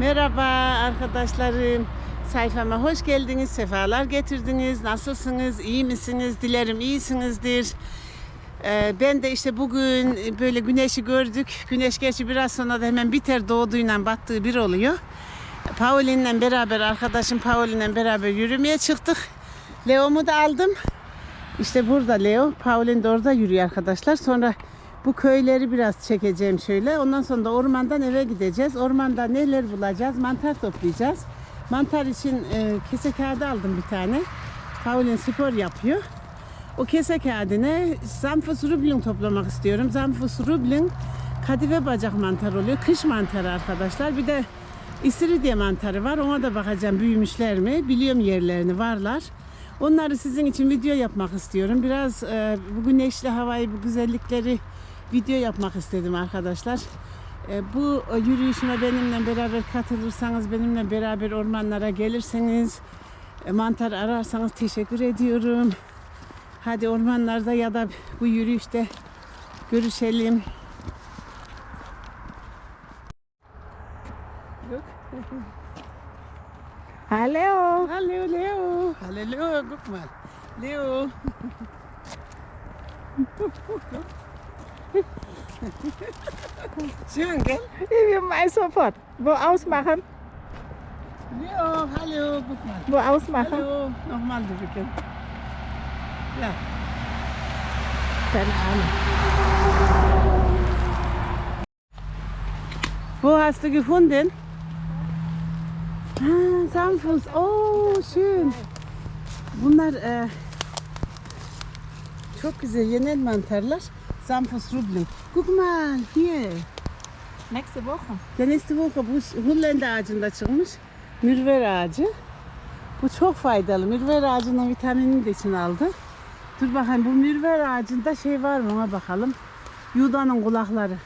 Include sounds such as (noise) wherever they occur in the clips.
Merhaba arkadaşlarım. Sayfama hoş geldiniz, sefalar getirdiniz. Nasılsınız, iyi misiniz? Dilerim iyisinizdir. Ee, ben de işte bugün böyle güneşi gördük. Güneş gerçi biraz sonra da hemen biter doğduğuyla battığı bir oluyor. Pauline'le beraber, arkadaşım Pauline'le beraber yürümeye çıktık. Leo'mu da aldım. İşte burada Leo. Pauline de orada yürüyor arkadaşlar. Sonra bu köyleri biraz çekeceğim şöyle. Ondan sonra da ormandan eve gideceğiz. Ormanda neler bulacağız? Mantar toplayacağız. Mantar için e, kese kağıdı aldım bir tane. Pauline spor yapıyor. O kese kağıdına Zamfus rubling toplamak istiyorum. Zamfus rubling kadife bacak mantarı oluyor. Kış mantarı arkadaşlar. Bir de İstiridye mantarı var. Ona da bakacağım büyümüşler mi? Biliyorum yerlerini varlar. Onları sizin için video yapmak istiyorum. Biraz e, bu güneşli havayı, bu güzellikleri video yapmak istedim arkadaşlar. E, bu yürüyüşüme benimle beraber katılırsanız, benimle beraber ormanlara gelirseniz, e, mantar ararsanız teşekkür ediyorum. Hadi ormanlarda ya da bu yürüyüşte görüşelim. Hallo. Hallo Leo. Hallo Leo, guck mal. Leo. (laughs) (laughs) Schön, gell? Ich will mal sofort. Wo ausmachen? Leo, hallo, guck mal. Wo ausmachen? Hallo, nochmal drücken. Ja, Keine Ahnung. wo hast du gefunden? Ah, Samfuß. Oh, schön. Bunlar e, çok güzel yenen mantarlar. Samfuß rubli. Guck mal, hier. Nächste Woche. Ya nächste Woche bu Hollanda ağacında çıkmış. Mürver ağacı. Bu çok faydalı. Mürver ağacının vitaminini de içine aldı. Dur bakayım bu mürver ağacında şey var mı ona bakalım. Yudanın kulakları.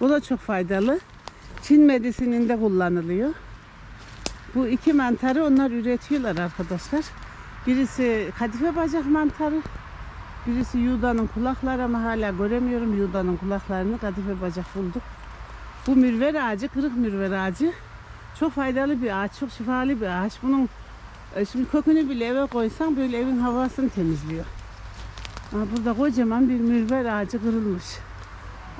Bu da çok faydalı. Çin medisininde kullanılıyor. Bu iki mantarı onlar üretiyorlar arkadaşlar. Birisi kadife bacak mantarı, Birisi Yuda'nın kulakları ama hala göremiyorum Yuda'nın kulaklarını. Kadife bacak bulduk. Bu mürver ağacı, kırık mürver ağacı. Çok faydalı bir ağaç, çok şifalı bir ağaç. Bunun e, şimdi kökünü bile eve koysan böyle evin havasını temizliyor. Ama burada kocaman bir mürver ağacı kırılmış.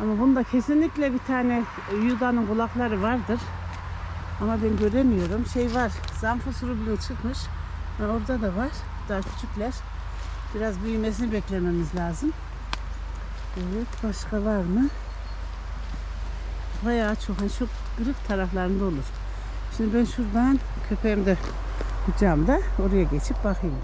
Ama bunda kesinlikle bir tane Yuda'nın kulakları vardır. Ama ben göremiyorum. Şey var, Zamfus rublu çıkmış. Orada da var. Daha küçükler. Biraz büyümesini beklememiz lazım. Evet, başka var mı? Bayağı çok, hani çok kırık taraflarında olur. Şimdi ben şuradan köpeğim de kucağımda oraya geçip bakayım.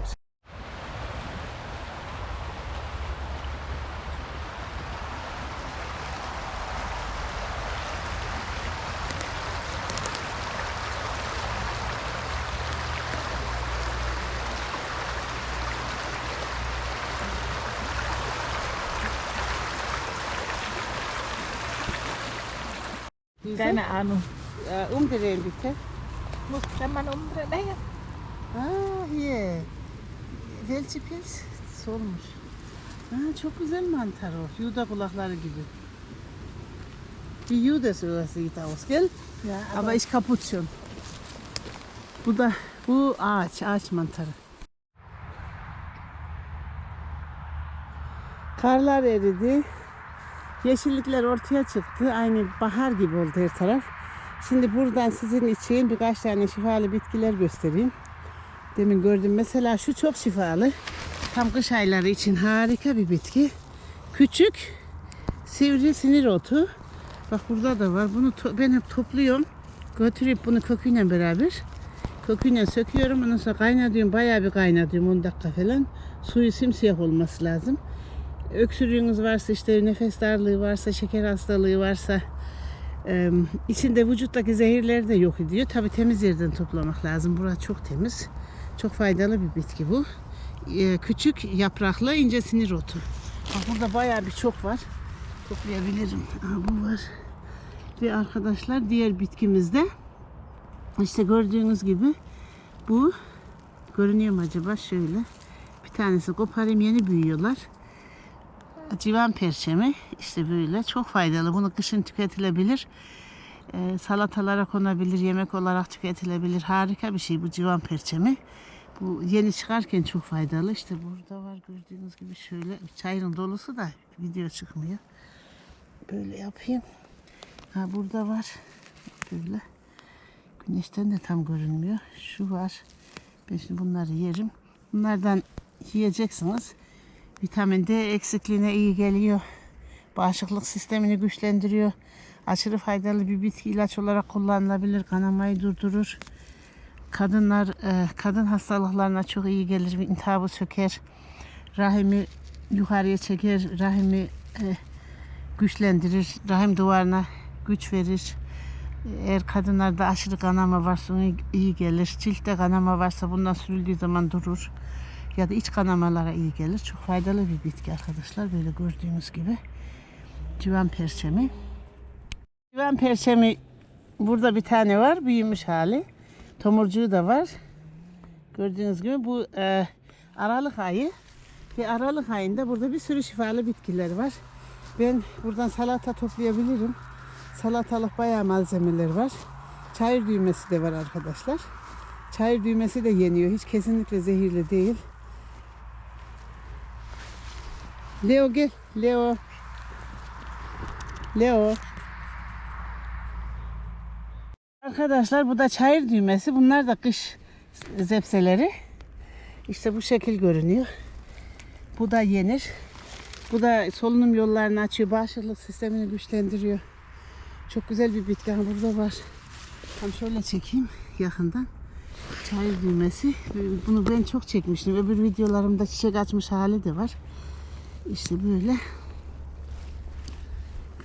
Diese, Keine Ahnung. äh, umdrehen bitte. Muss kann man umdrehen? Aa, hier. Welche pils? Solmuş. Ha, çok güzel mantar o. Yuda kulakları gibi. Bir Yuda so sieht aus, gell? Ja, Aber ich kaputt schon. Bu da bu ağaç, ağaç mantarı. Karlar eridi. Yeşillikler ortaya çıktı. Aynı bahar gibi oldu her taraf. Şimdi buradan sizin için birkaç tane şifalı bitkiler göstereyim. Demin gördüm. Mesela şu çok şifalı. Tam kış ayları için harika bir bitki. Küçük sivri sinir otu. Bak burada da var. Bunu ben hep topluyorum. Götürüp bunu köküyle beraber köküyle söküyorum. Ondan sonra kaynatıyorum. Bayağı bir kaynatıyorum. 10 dakika falan. Suyu simsiyah olması lazım. Öksürüğünüz varsa işte nefes darlığı varsa, şeker hastalığı varsa içinde vücuttaki zehirleri de yok ediyor. Tabi temiz yerden toplamak lazım. Burası çok temiz. Çok faydalı bir bitki bu. E, küçük yapraklı ince sinir otu. Bak burada bayağı bir çok var. Toplayabilirim. Aha, bu var. Ve arkadaşlar diğer bitkimizde işte gördüğünüz gibi bu görünüyor mu acaba şöyle bir tanesi koparayım yeni büyüyorlar civan perçemi işte böyle çok faydalı. Bunu kışın tüketilebilir. Ee, salatalara konabilir, yemek olarak tüketilebilir. Harika bir şey bu civan perçemi. Bu yeni çıkarken çok faydalı. İşte burada var gördüğünüz gibi şöyle çayırın dolusu da video çıkmıyor. Böyle yapayım. Ha burada var. Böyle. Güneşten de tam görünmüyor. Şu var. Ben şimdi bunları yerim. Bunlardan yiyeceksiniz. Vitamin D eksikliğine iyi geliyor. Bağışıklık sistemini güçlendiriyor. Aşırı faydalı bir bitki ilaç olarak kullanılabilir. Kanamayı durdurur. Kadınlar e, kadın hastalıklarına çok iyi gelir. İltihabı söker. Rahimi yukarıya çeker. Rahimi e, güçlendirir. Rahim duvarına güç verir. Eğer kadınlarda aşırı kanama varsa ona iyi gelir. Ciltte kanama varsa bundan sürüldüğü zaman durur. Ya da iç kanamalara iyi gelir. Çok faydalı bir bitki arkadaşlar. Böyle gördüğünüz gibi. Civan perçemi. Civan perçemi burada bir tane var. Büyümüş hali. Tomurcuğu da var. Gördüğünüz gibi bu e, Aralık ayı. Ve Aralık ayında burada bir sürü şifalı bitkiler var. Ben buradan salata toplayabilirim. Salatalık bayağı malzemeler var. Çayır düğmesi de var arkadaşlar. Çayır düğmesi de yeniyor. Hiç kesinlikle zehirli değil. Leo gel. Leo. Leo. Arkadaşlar bu da çayır düğmesi. Bunlar da kış zepseleri. İşte bu şekil görünüyor. Bu da yenir. Bu da solunum yollarını açıyor. Bağışıklık sistemini güçlendiriyor. Çok güzel bir bitki. Burada var. Tam şöyle çekeyim yakından. Çayır düğmesi. Bunu ben çok çekmiştim. Öbür videolarımda çiçek açmış hali de var. İşte böyle.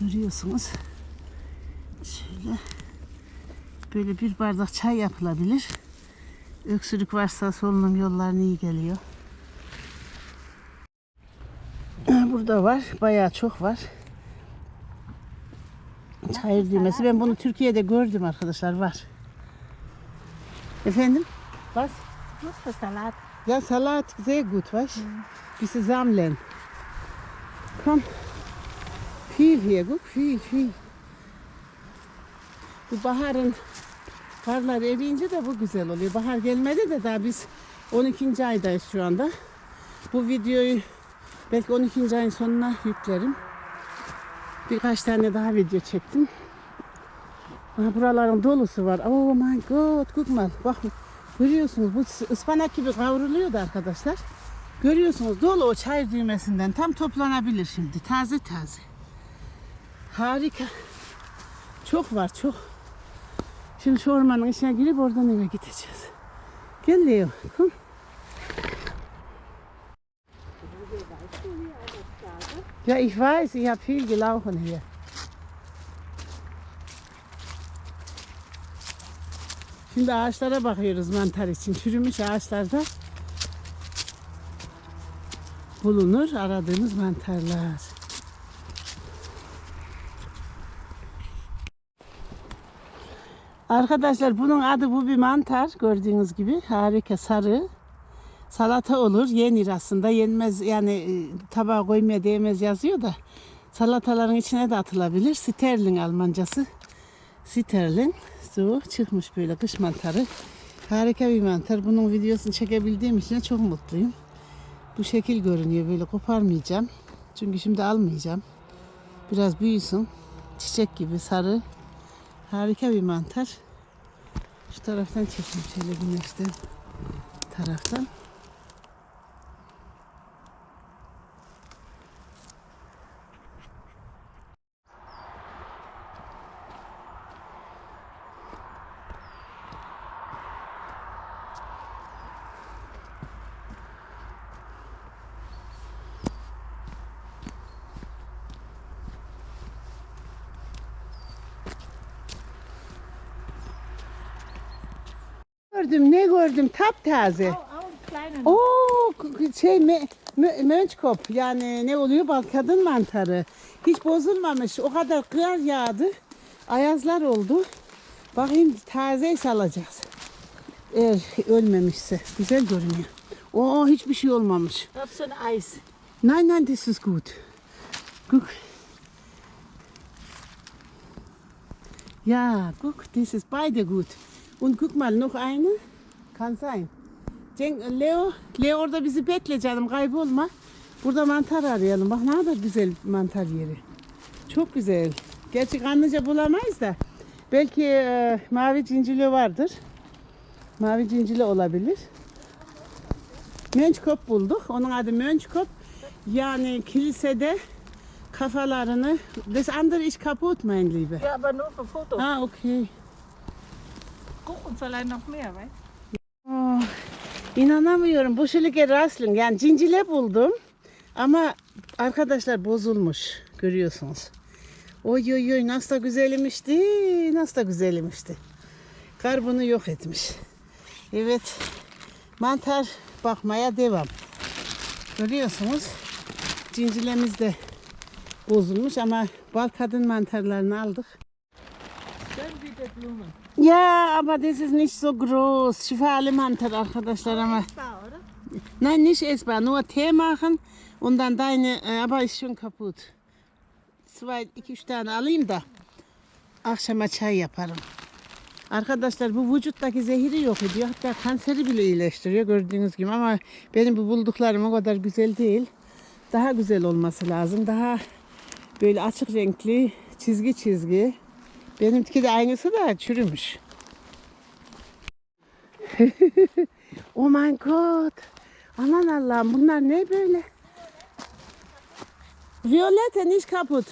Görüyorsunuz. Şöyle. Böyle bir bardak çay yapılabilir. Öksürük varsa solunum yollarına iyi geliyor. Burada var. Bayağı çok var. Çayır düğmesi. Ben bunu Türkiye'de gördüm arkadaşlar. Var. Efendim? Was? Für Salat. Ja, Salat, sehr gut, weißt du? Bisschen sammeln. Komm. Viel hier, guck, viel, viel. Bu baharın karlar eriyince de bu güzel oluyor. Bahar gelmedi de daha biz 12. aydayız şu anda. Bu videoyu belki 12. ayın sonuna yüklerim. Birkaç tane daha video çektim. Aha, buraların dolusu var. Oh my god, guck mal. Bak görüyorsunuz bu ıspanak gibi kavruluyordu arkadaşlar. Görüyorsunuz dolu o çay düğmesinden tam toplanabilir şimdi. Taze taze. Harika. Çok var çok. Şimdi şu ormanın içine girip oradan eve gideceğiz. Gel Leo. Komm. Ja, ich weiß, ich habe viel gelaufen hier. Şimdi ağaçlara bakıyoruz mantar için. Çürümüş ağaçlarda bulunur aradığımız mantarlar. Arkadaşlar bunun adı bu bir mantar gördüğünüz gibi harika sarı. Salata olur yenir aslında yenmez yani e, tabağa koymaya değmez yazıyor da salataların içine de atılabilir. Sterling Almancası. Sterling. Su çıkmış böyle kış mantarı. Harika bir mantar. Bunun videosunu çekebildiğim için çok mutluyum. Bu şekil görünüyor böyle koparmayacağım. Çünkü şimdi almayacağım. Biraz büyüsün. Çiçek gibi sarı. Harika bir mantar. Şu taraftan çekeyim şöyle güneşten taraftan. Gördüm ne gördüm taptaze. Oo şey me, mö- mönçkop yani ne oluyor bal kadın mantarı. Hiç bozulmamış. O kadar kıyar yağdı. Ayazlar oldu. Bakayım taze alacağız. Eğer ölmemişse. Güzel görünüyor. Oo hiçbir şey olmamış. Ein Eis. Nein, nein, das ist gut. Guck. Ja, guck, das ist beide gut. Und guck mal, noch eine. Kann sein. Cenk, Leo, Leo orada bizi bekle canım kaybolma. Burada mantar arayalım. Bak ne kadar güzel mantar yeri. Çok güzel. Gerçi kanlıca bulamayız da. Belki e, mavi cincili vardır. Mavi cincili olabilir. Mönchkop bulduk. Onun adı Mönchkop. Yani kilisede kafalarını... Das andere ist kaputt, mein Liebe. Ja, aber nur für Foto. Ah, okay. Guck uns allein noch mehr, weißt Oh, inanamıyorum. Bu şülüge rastlıyorum. Yani cincile buldum. Ama arkadaşlar bozulmuş. Görüyorsunuz. Oy oy oy nasıl da güzelmişti. Nasıl da güzelmişti. Kar bunu yok etmiş. Evet. Mantar bakmaya devam. Görüyorsunuz. Cincilemiz de bozulmuş ama bal kadın mantarlarını aldık. Schön wie der Blumen. Ja, aber das ist nicht so groß. Şifalı mantar arkadaşlar ama. Nein, nicht essbar. Nur Tee machen und dann deine, äh, aber ist schon kaputt. Zwei, iki üç tane alayım da akşama çay yaparım. Arkadaşlar bu vücuttaki zehiri yok ediyor. Hatta kanseri bile iyileştiriyor gördüğünüz gibi ama benim bu bulduklarım o kadar güzel değil. Daha güzel olması lazım. Daha böyle açık renkli, çizgi çizgi. Benimki de aynısı da çürümüş. (laughs) oh mein Gott. Aman Allah'ım bunlar ne böyle? Violette nicht kaputt.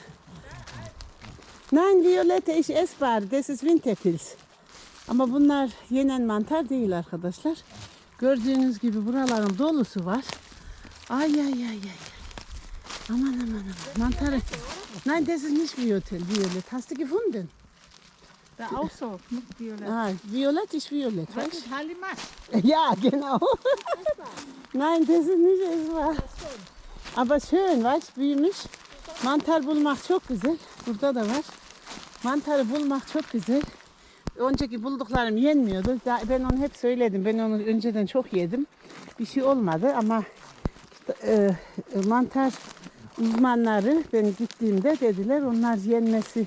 Nein, Violette ist essbar. Das ist Winterpilz. Ama bunlar yenen mantar değil arkadaşlar. Gördüğünüz gibi buraların dolusu var. Ay ay ay ay. Aman aman aman. Mantarı. Nein, das ist nicht Violette. Violette. Hast du gefunden? Da auch so, mit Violett. Ah, Violette ist Violette, Das weißt ist Halimat. (laughs) Ja, genau. (laughs) Nein, das ist nicht essbar. Aber schön, weißt du, büyümüş. Mantar bulmak çok güzel. Burada da var. Mantarı bulmak çok güzel. Önceki bulduklarım yenmiyordu. Ben onu hep söyledim. Ben onu önceden çok yedim. Bir şey olmadı ama e, e, mantar uzmanları ben gittiğimde dediler onlar yenmesi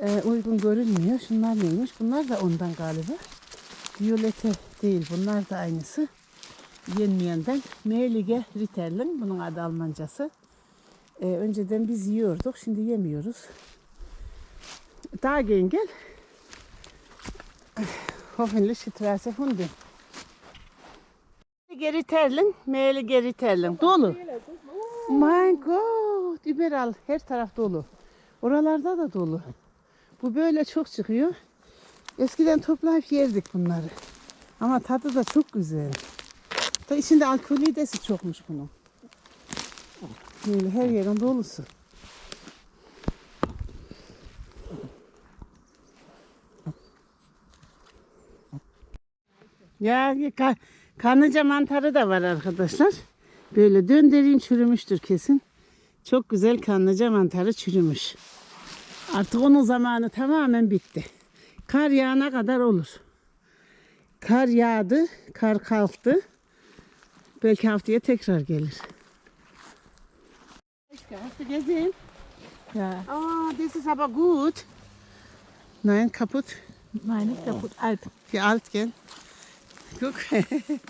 e, uygun görünmüyor. Şunlar neymiş? Bunlar da ondan galiba. Violete değil. Bunlar da aynısı. Yenmeyenden. Melige Ritterling. Bunun adı Almancası. Ee, önceden biz yiyorduk. Şimdi yemiyoruz. Daha gel gel. Hoffentlich Straße Hunde. Geri terling, meyli geri. Dolu. My God. Überall. Her taraf dolu. Oralarda da dolu. Bu böyle çok çıkıyor. Eskiden toplayıp yerdik bunları. Ama tadı da çok güzel. Da içinde alkolidesi çokmuş bunun. Böyle her yerin dolusu. Ya ka- kanlıca mantarı da var arkadaşlar. Böyle döndüreyim çürümüştür kesin. Çok güzel kanlıca mantarı çürümüş. Artık onun zamanı tamamen bitti. Kar yağana kadar olur. Kar yağdı, kar kalktı. Belki haftaya tekrar gelir. Gesehen? Ja, Oh, das ist aber gut. Nein, kaputt. nein, nicht kaputt, alt. Wie alt, gell? Guck.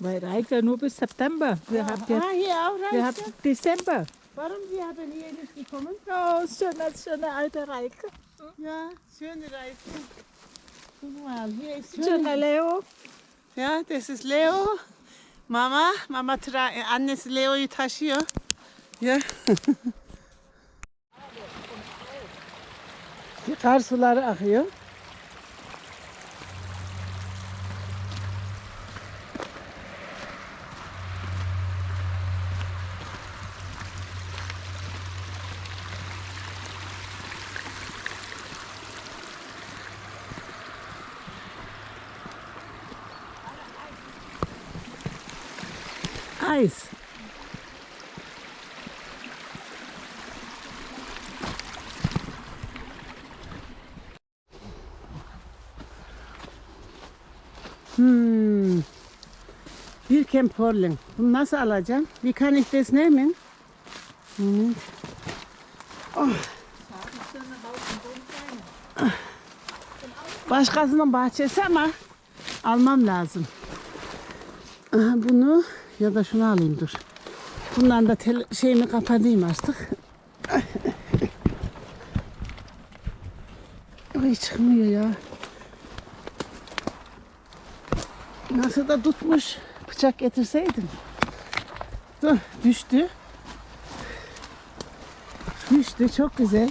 Weil reicht ja nur bis September. Wir haben ja, ah, hier auch wir haben Dezember. Warum Sie haben hier nicht gekommen? Oh, schöne, schöne alte Reike. Ja, schöne Reise. Guck mal, hier ist schön. Schöner Leo. Ya, this is Leo. Mama, mama tra e, annesi Leo'yu taşıyor. Ya. Kar suları akıyor. Eis. Hmm. Bir Kemporling. Bunu nasıl alacağım? Wie kann ich das nehmen? Moment. Başkasının bahçesi ama almam lazım. Aha, bunu ya da şunu alayım dur. Bundan da tel, şeyimi kapatayım artık. Ay çıkmıyor ya. Nasıl da tutmuş. Bıçak getirseydim. Dur düştü. Düştü çok güzel.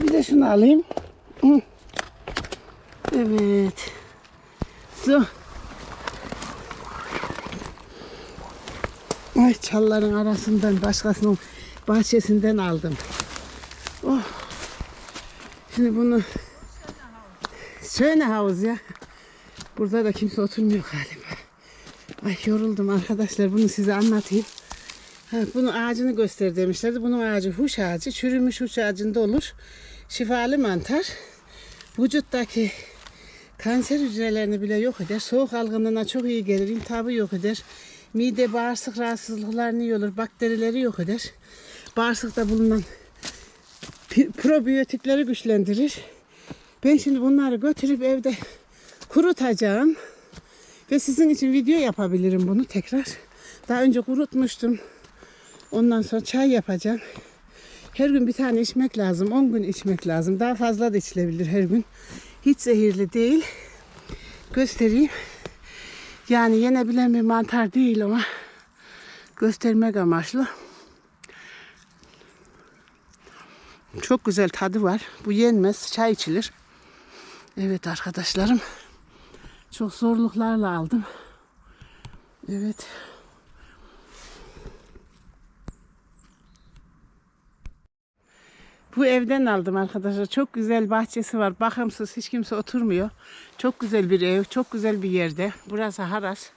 Bir de şunu alayım. Evet. Su. Çalların arasından başkasının bahçesinden aldım. Oh. Şimdi bunu Şöyle havuz ya. Burada da kimse oturmuyor galiba. Ay yoruldum arkadaşlar. Bunu size anlatayım. Ha, bunun ağacını göster demişlerdi. Bunun ağacı huş ağacı. Çürümüş huş ağacında olur. Şifalı mantar. Vücuttaki kanser hücrelerini bile yok eder. Soğuk algınlığına çok iyi gelir. İltihabı yok eder. Mide bağırsak rahatsızlıklarını iyi olur. Bakterileri yok eder. Bağırsakta bulunan probiyotikleri güçlendirir. Ben şimdi bunları götürüp evde kurutacağım. Ve sizin için video yapabilirim bunu tekrar. Daha önce kurutmuştum. Ondan sonra çay yapacağım. Her gün bir tane içmek lazım. 10 gün içmek lazım. Daha fazla da içilebilir her gün. Hiç zehirli değil. Göstereyim. Yani yenebilen bir mantar değil ama göstermek amaçlı. Çok güzel tadı var. Bu yenmez. Çay içilir. Evet arkadaşlarım. Çok zorluklarla aldım. Evet. Bu evden aldım arkadaşlar. Çok güzel bahçesi var. Bakımsız hiç kimse oturmuyor. Çok güzel bir ev. Çok güzel bir yerde. Burası Haras.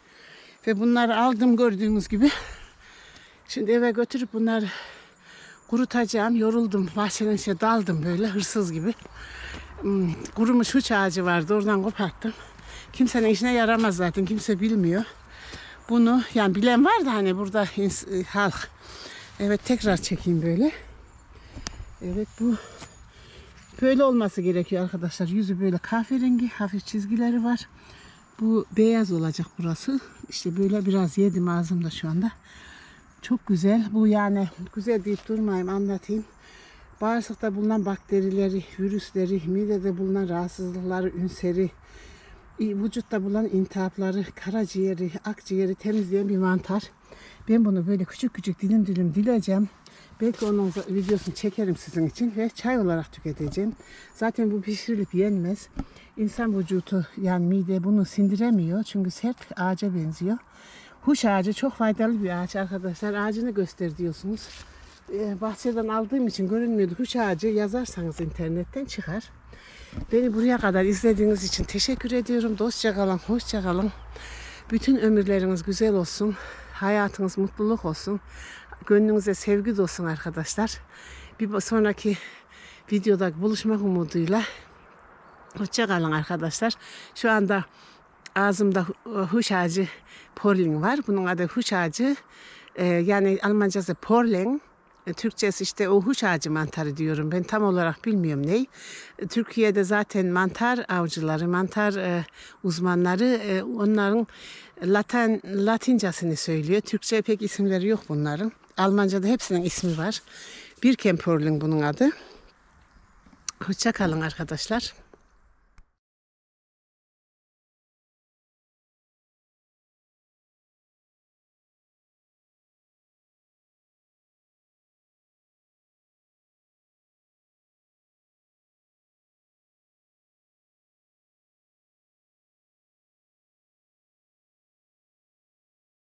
Ve bunları aldım gördüğünüz gibi. Şimdi eve götürüp bunları kurutacağım. Yoruldum. Bahçenin içine daldım böyle hırsız gibi. Hmm, kurumuş uç ağacı vardı. Oradan koparttım. Kimsenin işine yaramaz zaten. Kimse bilmiyor. Bunu yani bilen var da hani burada e, halk. Evet tekrar çekeyim böyle. Evet bu böyle olması gerekiyor arkadaşlar. Yüzü böyle kahverengi, hafif çizgileri var. Bu beyaz olacak burası. İşte böyle biraz yedim ağzımda şu anda. Çok güzel. Bu yani güzel deyip durmayayım anlatayım. Bağırsakta bulunan bakterileri, virüsleri, midede bulunan rahatsızlıkları, ünseri, vücutta bulunan intihapları, karaciğeri, akciğeri temizleyen bir mantar. Ben bunu böyle küçük küçük dilim dilim dileceğim. Belki onun videosunu çekerim sizin için ve çay olarak tüketeceğim. Zaten bu pişirilip yenmez. İnsan vücudu yani mide bunu sindiremiyor. Çünkü sert ağaca benziyor. Huş ağacı çok faydalı bir ağaç arkadaşlar. Ağacını göster diyorsunuz. Ee, bahçeden aldığım için görünmüyordu. Huş ağacı yazarsanız internetten çıkar. Beni buraya kadar izlediğiniz için teşekkür ediyorum. Dostça kalın, hoşça kalın. Bütün ömürleriniz güzel olsun. Hayatınız mutluluk olsun. Gönlünüze sevgi dolsun arkadaşlar. Bir sonraki videoda buluşmak umuduyla. Hoşça kalın arkadaşlar. Şu anda ağzımda hu- huş ağacı porling var. Bunun adı huş ağacı. Ee, yani Almancası porling. E, Türkçesi işte o huş ağacı mantarı diyorum. Ben tam olarak bilmiyorum ney. E, Türkiye'de zaten mantar avcıları, mantar e, uzmanları e, onların Latin Latincasını söylüyor. Türkçe pek isimleri yok bunların. Almanca'da hepsinin ismi var. Birkenporling bunun adı. Hoşça kalın arkadaşlar.